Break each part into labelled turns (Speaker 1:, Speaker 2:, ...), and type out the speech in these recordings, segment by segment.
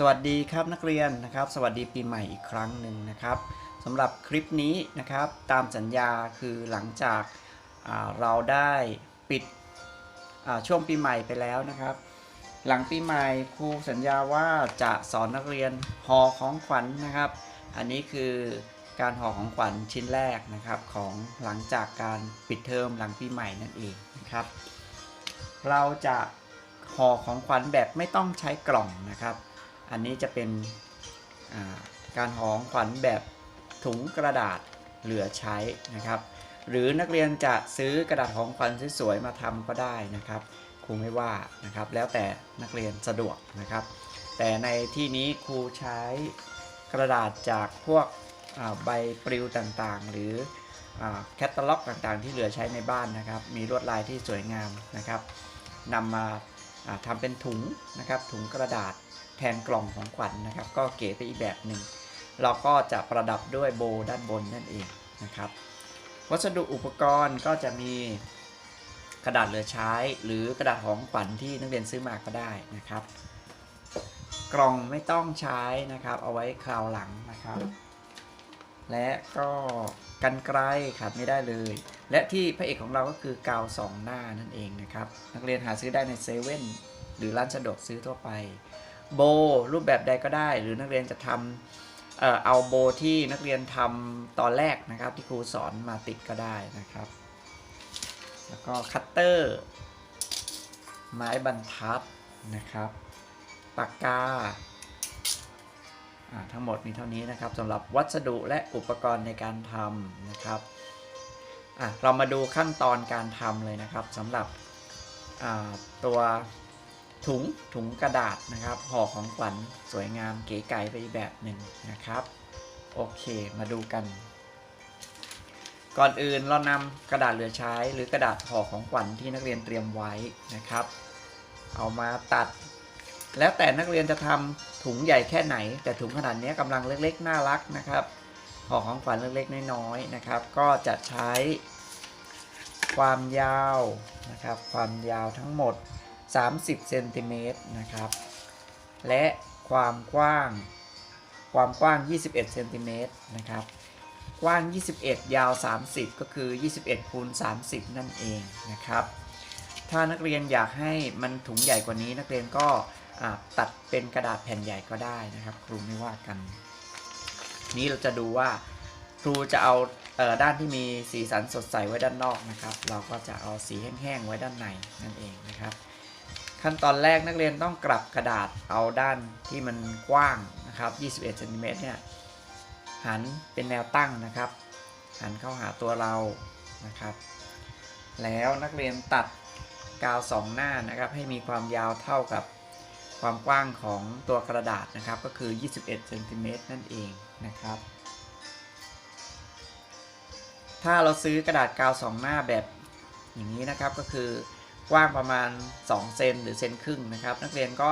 Speaker 1: สวัสดีครับนักเรียนนะครับ สวัสดีปีใหม่อีกครั้งหนึ่งนะครับสำหรับคลิปนี้นะครับตามสัญญาคือหลังจากาเราได้ปิดช่วงปีใหม่ไปแล้วนะครับ หลังปีใหม่ครูสัญญาว่าจะสอนนักเรียนห่อของขวัญนะครับ อันนี้คือการห่อของขวัญชิ้นแรกนะครับของหลังจากการปิดเทอมหลังปีใหม่นั่นเองนะครับ เราจะห่อของขวัญแบบไม่ต้องใช้กล่องนะครับ อันนี้จะเป็นาการห่อของขวัญแบบถุงกระดาษเหลือใช้นะครับ หรือนักเรียนจะซื้อกระดาษของขวัญสวยๆมาทำก็ได้นะครับครูไม่ว่านะครับ แล้วแต่นักเรียนสะดวกนะครับ แต่ในที่นี้ครูใช้กระดาษจากพวกใบปลิวต่างๆ หรือแคตตาล็อกต่างๆ ที่เหลือใช้ในบ้านนะครับ มีลวดลายที่สวยงามนะครับนำมาทำเป็นถุงนะครับถุงกระดาษ แทนกล่องของขวัญนนะครับ ก็เก๋ไปอีกแบบหนึ่งเราก็จะประดับด้วยโบด้านบนนั่นเองนะครับ วัสดุอุปกรณ์ก็จะมีกระดาษเหลือใช้ หรือกระดาษของขวัญที่นักเรียนซื้อมาก็ได้นะครับ กล่องไม่ต้องใช้นะครับ เอาไว้คราวหลังนะครับ และก็กันไกลขาดไม่ได้เลย และที่พระเอกของเราก็คือกาวสองหน้านั่นเองนะครับ นักเรียนหาซื้อได้ในเซเว่นหรือร้านสะดวกซื้อทั่วไป โบรูปแบบใดก็ได้ หรือนักเรียนจะทำเอ่อเอาโบที่นักเรียนทำตอนแรกนะครับ ที่ครูสอนมาติดก็ได้นะครับ แล้วก็คัตเตอร์ไม้บรรทัดนะครับปากกาทั้งหมดมีเท่านี้นะครับสำหรับวัสดุและอุปกรณ์ในการทำนะครับอะเรามาดูขั้นตอนการทำเลยนะครับสำหรับตัว ถุงถุงกระดาษนะครับห่อของขวัญสวยงามเก๋ไก๋ไปอีกแบบหนึ่งนะครับ โอเคมาดูกัน ก่อนอื่นเรานำกระดาษเหลือใช้ หรือกระดาษห่อของขวัญที่นักเรียนเตรียมไว้นะครับ เอามาตัด แล้วแต่นักเรียนจะทำถุงใหญ่แค่ไหน แต่ถุงขนาดนี้กำลังเล็กๆน่ารักนะครับห่อของขวัญเล็กๆน้อยๆนะครับ ก็จะใช้ความยาวนะครับ ความยาวทั้งหมด 30เซนติเมตรนะครับ และความกว้าง ความกว้าง 21เซนติเมตรนะครับ กว้าง 21 ยาว 30 ก็คือ 21คูณ30 นั่นเองนะครับ ถ้านักเรียนอยากให้มันถุงใหญ่กว่านี้นักเรียนก็ตัดเป็นกระดาษแผ่นใหญ่ก็ได้นะครับ ครูไม่ว่ากัน นี้เราจะดูว่าครูจะเอาเอ่อด้านที่มีสีสันสดใสไว้ด้านนอกนะครับ เราก็จะเอาสีแห้งๆไว้ด้านในนั่นเองนะครับ ขั้นตอนแรกนักเรียนต้องกลับกระดาษเอาด้านที่มันกว้างนะครับ 21เซนติเมตรเนี่ยหันเป็นแนวตั้งนะครับ หันเข้าหาตัวเรานะครับ แล้วนักเรียนตัดกาวสองหน้านะครับให้มีความยาวเท่ากับความกว้างของตัวกระดาษนะครับ ก็คือ 21เซนติเมตรนั่นเองนะครับ ถ้าเราซื้อกระดาษกาวสองหน้าแบบอย่างนี้นะครับก็คือ กว้างประมาณ 2 เซนหรือเซนครึ่งนะครับ นักเรียนก็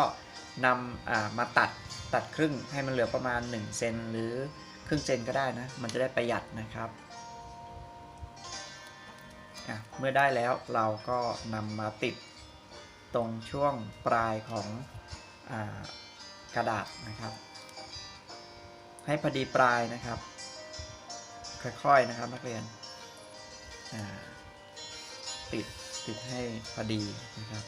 Speaker 1: นำมาตัดตัดครึ่งให้มันเหลือประมาณ 1 เซนหรือครึ่งเซนก็ได้นะ มันจะได้ประหยัดนะครับ เมื่อได้แล้วเราก็นำมาติดตรงช่วงปลายของอกระดาษนะครับ ให้พอดีปลายนะครับ ค่อยๆนะครับนักเรียนติด ติดให้พอดีนะครับ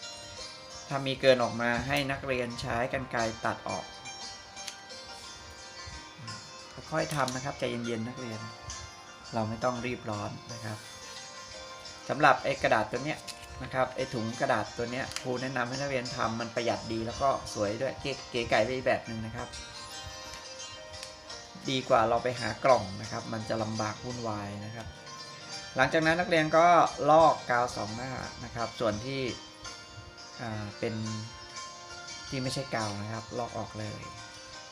Speaker 1: ถ้ามีเกินออกมาให้นักเรียนใช้กันไกรตัดออก ค่อยๆทำนะครับใจเย็นๆนักเรียน เราไม่ต้องรีบร้อนนะครับสำหรับไอ้กระดาษตัวเนี้ยนะครับไอ้ถุงกระดาษตัวเนี้ยครูแนะนำให้นักเรียนทำมันประหยัดดีแล้วก็สวยด้วยเก๋ไก่ไปอีแบบหนึ่งนะครับ ดีกว่าเราไปหากล่องนะครับ มันจะลำบากวุ่นวายนะครับ หลังจากนั้นนักเรียนก็ลอกกาวสองหน้านะครับ ส่วนที่เป็นที่ไม่ใช่กาวนะครับ ลอกออกเลย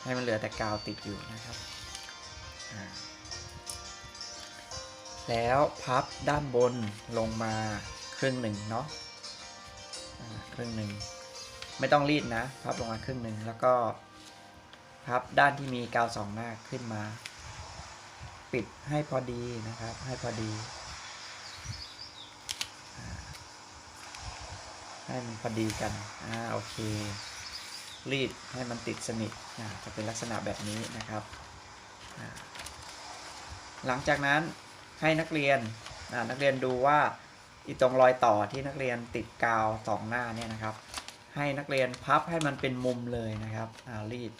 Speaker 1: ให้มันเหลือแต่กาวติดอยู่นะครับแล้วพับด้านบนลงมาครึ่งหนึ่งเนาะครึ่งหนึ่งไม่ต้องรีดนะ พับลงมาครึ่งหนึ่งแล้วก็พับด้านที่มีกาวสองหน้าขึ้นมา ปิดให้พอดีนะครับ ให้พอดี ให้มันพอดีกัน อ่า โอเค รีดให้มันติดสนิทอ่าจะเป็นลักษณะแบบนี้นะครับ หลังจากนั้นให้นักเรียนนักเรียนดูว่าอีตรงรอยต่อที่นักเรียนติดกาวสองหน้าเนี่ยนะครับ ให้นักเรียนพับให้มันเป็นมุมเลยนะครับอ่ารีด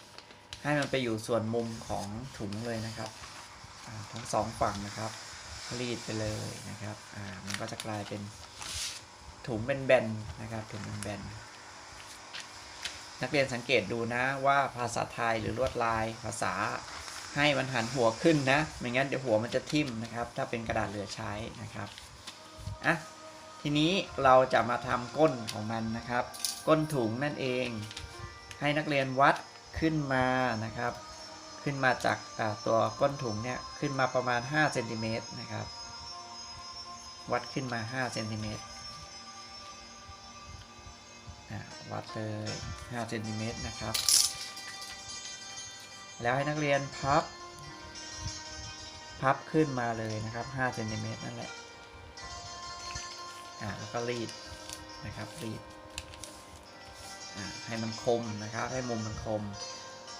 Speaker 1: ให้มันไปอยู่ส่วนมุมของถุงเลยนะครับทั้งสองฝั่งนะครับ รีดไปเลยนะครับอ่ามันก็จะกลายเป็น ถุงเป็นแบนๆนะครับถุงเป็นแบนๆนักเรียนสังเกตดูนะว่าภาษาไทยหรือลวดลายภาษาให้มันหันหัวขึ้นนะไม่งั้นเดี๋ยวหัวมันจะทิ่มนะครับ ถ้าเป็นกระดาษเหลือใช้นะครับอะทีนี้เราจะมาทำก้นของมันนะครับ ก้นถุงนั่นเอง ให้นักเรียนวัดขึ้นมานะครับ ขึ้นมาจากตัวก้นถุงเนี่ยขึ้นมาประมาณ5เซนติเมตรนะครับวัดขึ้นมา5เซนติเมตร วัดเลย5เซนติเมตรนะครับ แล้วให้นักเรียนพับ พับขึ้นมาเลยนะครับ5เซนติเมตรนั่นแหละอ่าแล้วก็รีดนะครับรีดอ่าให้มันคมนะครับ ให้มุมมันคม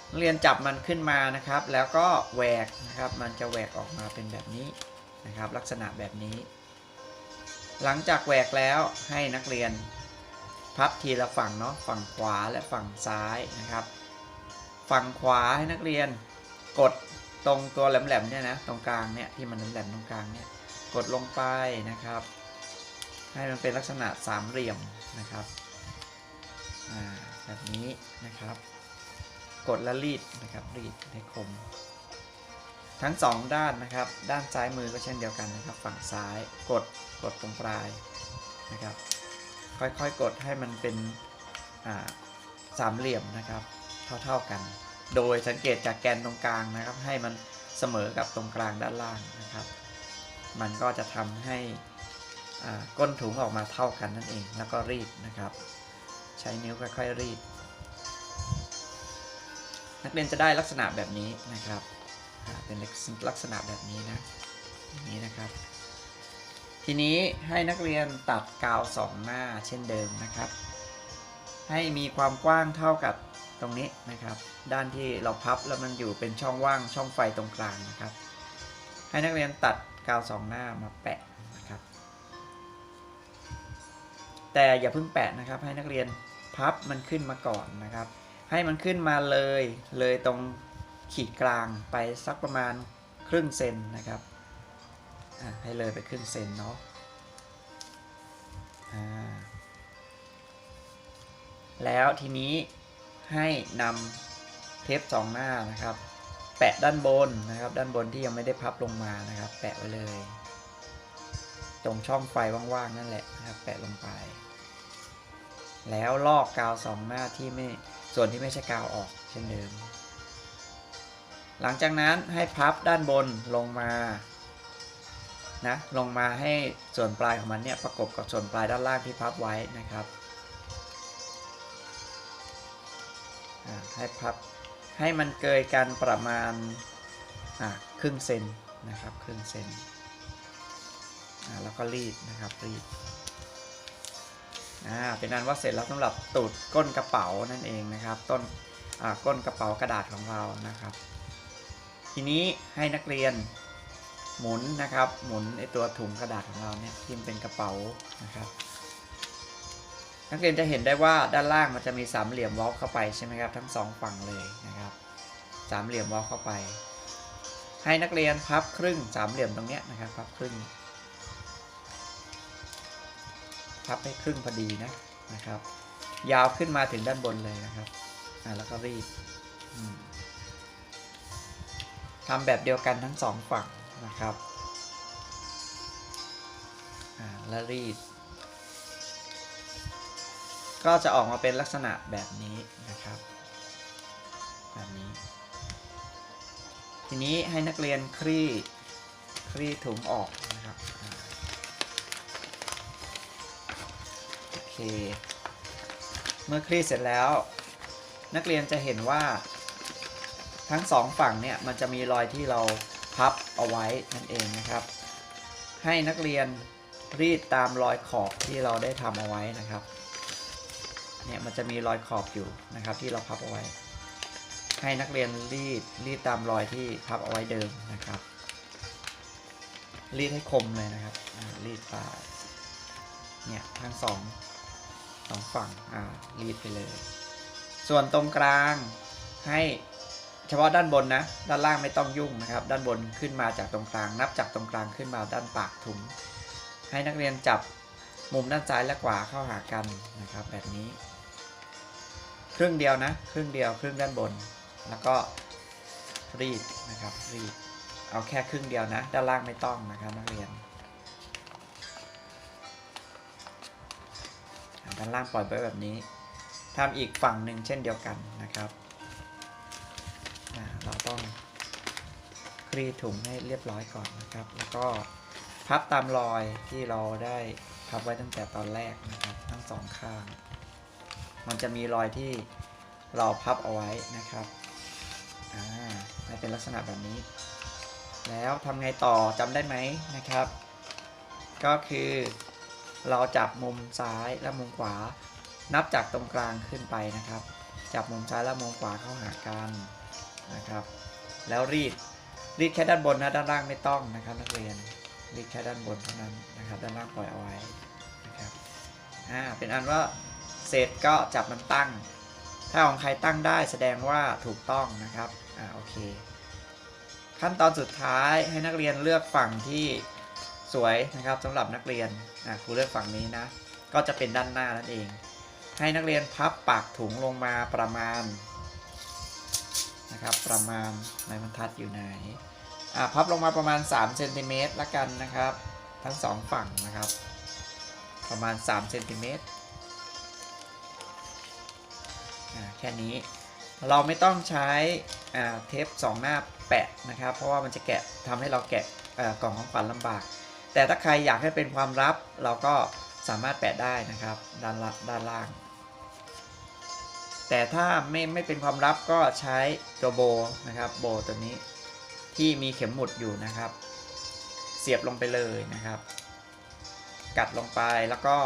Speaker 1: นักเรียนจับมันขึ้นมานะครับ แล้วก็แหวกนะครับ มันจะแหวกออกมาเป็นแบบนี้นะครับ ลักษณะแบบนี้ หลังจากแหวกแล้วให้นักเรียน พับทีละฝั่งเนาะฝั่งขวาและฝั่งซ้ายนะครับ ฝั่งขวาให้นักเรียนกดตรงตัวแหลมๆเนี่ยนะตรงกลางเนี่ยที่มันแหลมๆตรงกลางเนี่ยกดลงไปนะครับ ให้มันเป็นลักษณะสามเหลี่ยมนะครับแบบนี้นะครับ กดและรีดนะครับรีดให้คม ทั้งสองด้านนะครับ ด้านซ้ายมือก็เช่นเดียวกันนะครับ ฝั่งซ้ายกดกดตรงปลายนะครับ ค่อยๆ กดให้มันเป็นสามเหลี่ยมนะครับ เท่าๆกัน โดยสังเกตจากแกนตรงกลางนะครับ ให้มันเสมอกับตรงกลางด้านล่างนะครับ มันก็จะทำให้ก้นถุงออกมาเท่ากันนั่นเอง แล้วก็รีดนะครับ ใช้นิ้วค่อยๆรีด นักเรียนจะได้ลักษณะแบบนี้นะครับ เป็นลักษณะแบบนี้นะ อย่างนี้นะครับ ทีนี้ให้นักเรียนตัดกาวสองหน้าเช่นเดิมนะครับ ให้มีความกว้างเท่ากับตรงนี้นะครับ ด้านที่เราพับแล้วมันอยู่เป็นช่องว่างช่องไฟตรงกลางนะครับ ให้นักเรียนตัดกาวสองหน้ามาแปะนะครับ แต่อย่าเพิ่งแปะนะครับ ให้นักเรียนพับมันขึ้นมาก่อนนะครับ ให้มันขึ้นมาเลยเลยตรงขีดกลางไปสักประมาณครึ่งเซนนะครับ ให้เลยไปครึ่งเซนเนาะอ่าแล้วทีนี้ให้นำเทปสองหน้านะครับ แปะด้านบนนะครับ ด้านบนที่ยังไม่ได้พับลงมานะครับ แปะไว้เลย ตรงช่องไฟว่างๆนั่นแหละนะครับ แปะลงไป แล้วลอกกาวสองหน้าที่ไม่ส่วนที่ไม่ใช่กาวออกเช่นเดิม หลังจากนั้นให้พับด้านบนลงมา นะลงมาให้ส่วนปลายของมันเนี่ยประกบกับส่วนปลายด้านล่างที่พับไว้นะครับให้พับให้มันเกยกันประมาณครึ่งเซนนะครับครึ่งเซนแล้วก็รีดนะครับรีดอ่าเป็นอันว่าเสร็จแล้วสำหรับตูดก้นกระเป๋านั่นเองนะครับต้นอ่าก้นกระเป๋ากระดาษของเรานะครับ ทีนี้ให้นักเรียน หมุนนะครับ หมุนไอตัวถุงกระดาษของเราเนี่ยที่มันเป็นกระเป๋านะครับนักเรียนจะเห็นได้ว่าด้านล่างมันจะมีสามเหลี่ยมวอลเข้าไปใช่ไหมครับทั้งสองฝั่งเลยนะครับสามเหลี่ยมวอลเข้าไป ให้นักเรียนพับครึ่งสามเหลี่ยมตรงเนี้ยนะครับพับครึ่ง พับให้ครึ่งพอดีนะนะครับ ยาวขึ้นมาถึงด้านบนเลยนะครับอ่าแล้วก็รีดทำแบบเดียวกันทั้งสองฝั่ง นะครับอ่าแล้วรีด ก็จะออกมาเป็นลักษณะแบบนี้นะครับแบบนี้ ทีนี้ให้นักเรียนคลี่คลี่ถุงออกนะครับโอเค เมื่อคลี่เสร็จแล้ว นักเรียนจะเห็นว่าทั้งสองฝั่งเนี่ยมันจะมีรอยที่เรา พับเอาไว้นั่นเองนะครับ ให้นักเรียนรีดตามรอยขอบที่เราได้ทำเอาไว้นะครับเนี่ยมันจะมีรอยขอบอยู่นะครับ ที่เราพับเอาไว้ ให้นักเรียนรีดรีดตามรอยที่พับเอาไว้เดิมนะครับ รีดให้คมเลยนะครับรีดไปเนี่ยทั้งสองสองฝั่งอ่ารีดไปเลย ส่วนตรงกลางให้ เฉพาะด้านบนนะ ด้านล่างไม่ต้องยุ่งนะครับ ด้านบนขึ้นมาจากตรงกลาง นับจากตรงกลางขึ้นมาด้านปากถุง ให้นักเรียนจับมุมด้านซ้ายและขวาเข้าหากันนะครับ แบบนี้ ครึ่งเดียวนะ ครึ่งเดียว ครึ่งด้านบน แล้วก็รีดนะครับ รีด เอาแค่ครึ่งเดียวนะ ด้านล่างไม่ต้องนะครับนักเรียน ด้านล่างปล่อยไว้แบบนี้ทำอีกฝั่งหนึ่งเช่นเดียวกันนะครับ เราต้องคลี่ถุงให้เรียบร้อยก่อนนะครับ แล้วก็พับตามรอยที่เราได้พับไว้ตั้งแต่ตอนแรกนะครับ ทั้งสองข้าง มันจะมีรอยที่เราพับเอาไว้นะครับอ่าให้เป็นลักษณะแบบนี้ แล้วทำไงต่อจำได้ไหมนะครับ ก็คือเราจับมุมซ้ายและมุมขวา นับจากตรงกลางขึ้นไปนะครับ จับมุมซ้ายและมุมขวาเข้าหากัน นะครับ แล้วรีดรีดแค่ด้านบนนะด้านล่างไม่ต้องนะครับ นักเรียนรีดแค่ด้านบนเท่านั้นนะครับ ด้านล่างปล่อยเอาไว้นะครับอ่าเป็นอันว่าเสร็จก็จับมันตั้ง ถ้าของใครตั้งได้แสดงว่าถูกต้องนะครับอ่าโอเค ขั้นตอนสุดท้ายให้นักเรียนเลือกฝั่งที่สวยนะครับสำหรับนักเรียนอะครูเลือกฝั่งนี้นะก็จะเป็นด้านหน้านั่นเอง ให้นักเรียนพับปากถุงลงมาประมาณ นะครับ ประมาณไม้บรรทัดอยู่ไหนอะพับลงมาประมาณ3เซนติเมตรละกันนะครับ ทั้งสองฝั่งนะครับ ประมาณ3เซนติเมตรอะแค่นี้เราไม่ต้องใช้อ่าเทป2 หน้าแปะนะครับ เพราะว่ามันจะแกะทำให้เราแกะกล่องของขวัญลำบาก แต่ถ้าใครอยากให้เป็นความลับเราก็สามารถแปะได้นะครับ ด้านละด้านล่าง แต่ถ้าไม่ไม่เป็นความลับก็ใช้ตัวโบนะครับ โบตัวนี้ที่มีเข็มหมุดอยู่นะครับ เสียบลงไปเลยนะครับ กัดลงไปแล้วก็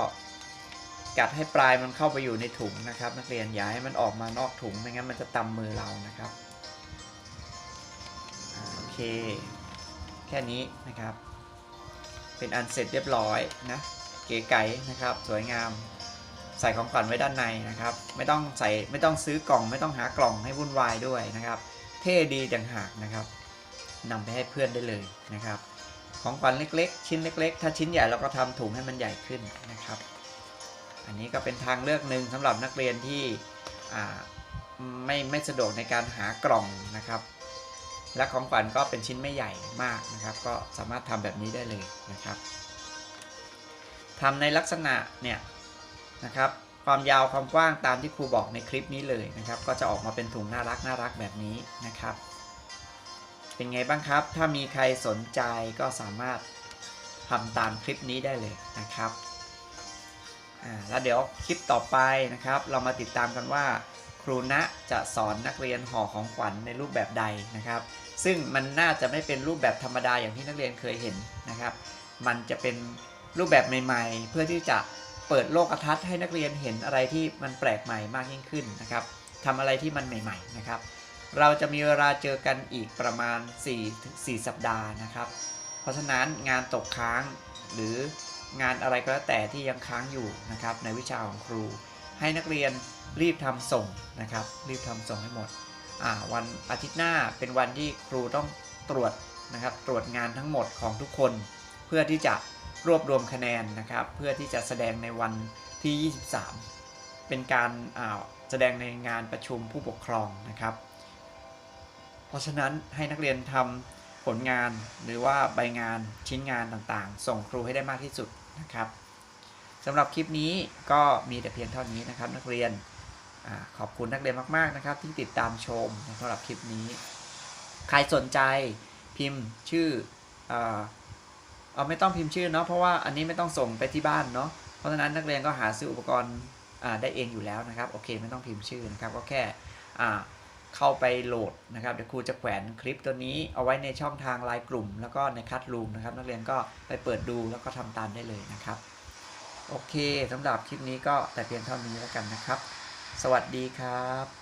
Speaker 1: กัดให้ปลายมันเข้าไปอยู่ในถุงนะครับ นักเรียนอย่าให้มันออกมานอกถุงไม่งั้นมันจะตำมือเรานะครับโอเค แค่นี้นะครับ เป็นอันเสร็จเรียบร้อยนะ เก๋ไก๋นะครับ สวยงาม ใส่ของขวัญไว้ด้านในนะครับ ไม่ต้องใส่ไม่ต้องซื้อกล่องไม่ต้องหากล่องให้วุ่นวายด้วยนะครับ เท่ดีต่างหากนะครับนำไปให้เพื่อนได้เลยนะครับ ของขวัญเล็ก ๆ ชิ้นเล็ก ๆ ถ้าชิ้นใหญ่เราก็ทำถุงให้มันใหญ่ขึ้นนะครับ อันนี้ก็เป็นทางเลือกหนึ่งสำหรับนักเรียนที่อ่าไม่ไม่สะดวกในการหากล่องนะครับ และของขวัญก็เป็นชิ้นไม่ใหญ่มากนะครับ ก็สามารถทำแบบนี้ได้เลยนะครับทำในลักษณะเนี่ย นะครับความยาวความกว้างตามที่ครูบอกในคลิปนี้เลยนะครับ ก็จะออกมาเป็นถุงน่ารักน่ารักแบบนี้นะครับ เป็นไงบ้างครับ ถ้ามีใครสนใจก็สามารถทำตามคลิปนี้ได้เลยนะครับอ่าแล้วเดี๋ยวคลิปต่อไปนะครับ เรามาติดตามกันว่า ครูณะจะสอนนักเรียนห่อของขวัญในรูปแบบใดนะครับ ซึ่งมันน่าจะไม่เป็นรูปแบบธรรมดาอย่างที่นักเรียนเคยเห็นนะครับ มันจะเป็นรูปแบบใหม่ ๆ เพื่อที่จะ เปิดโลกทัศน์ให้นักเรียนเห็นอะไรที่มันแปลกใหม่มากยิ่งขึ้นนะครับทำอะไรที่มันใหม่ ๆ นะครับ เราจะมีเวลาเจอกันอีกประมาณ 4-4 สัปดาห์นะครับ เพราะฉะนั้นงานตกค้างหรืองานอะไรก็แล้วแต่ที่ยังค้างอยู่นะครับในวิชาของครู ให้นักเรียนรีบทำส่งนะครับ รีบทำส่งให้หมดวันอาทิตย์หน้าเป็นวันที่ครูต้องตรวจนะครับ ตรวจงานทั้งหมดของทุกคน เพื่อที่จะ รวบรวมคะแนนนะครับ เพื่อที่จะแสดงในวันที่ 23 เป็นการาแสดงในงานประชุมผู้ปกครองนะครับ เพราะฉะนั้นให้นักเรียนทำผลงานหรือว่าใบงานชิ้นงานต่างๆ ส่งครูให้ได้มากที่สุดนะครับสำหรับคลิปนี้ก็มีแต่เพียงเท่านี้นะครับ นักเรียนอขอบคุณนักเรียนมากๆนะครับ ที่ติดตามชมสำหรับคลิปนี้ ใครสนใจพิมพ์ชื่ออ เอาไม่ต้องพิมพ์ชื่อเนาะเพราะว่าอันนี้ไม่ต้องส่งไปที่บ้านเนาะเพราะฉะนั้นนักเรียนก็หาซื้ออุปกรณ์ได้เองอยู่แล้วนะครับโอเคไม่ต้องพิมพ์ชื่อนะครับก็แค่เข้าไปโหลดนะครับเดี๋ยวครูจะแขวนคลิปตัวนี้เอาไว้ในช่องทางไลน์กลุ่ม แล้วก็ในคัดรูมนะครับนักเรียนก็ไปเปิดดูแล้วก็ทำตามได้เลยนะครับ โอเคสำหรับคลิปนี้ก็แต่เพียงเท่านี้แล้วกันนะครับ สวัสดีครับ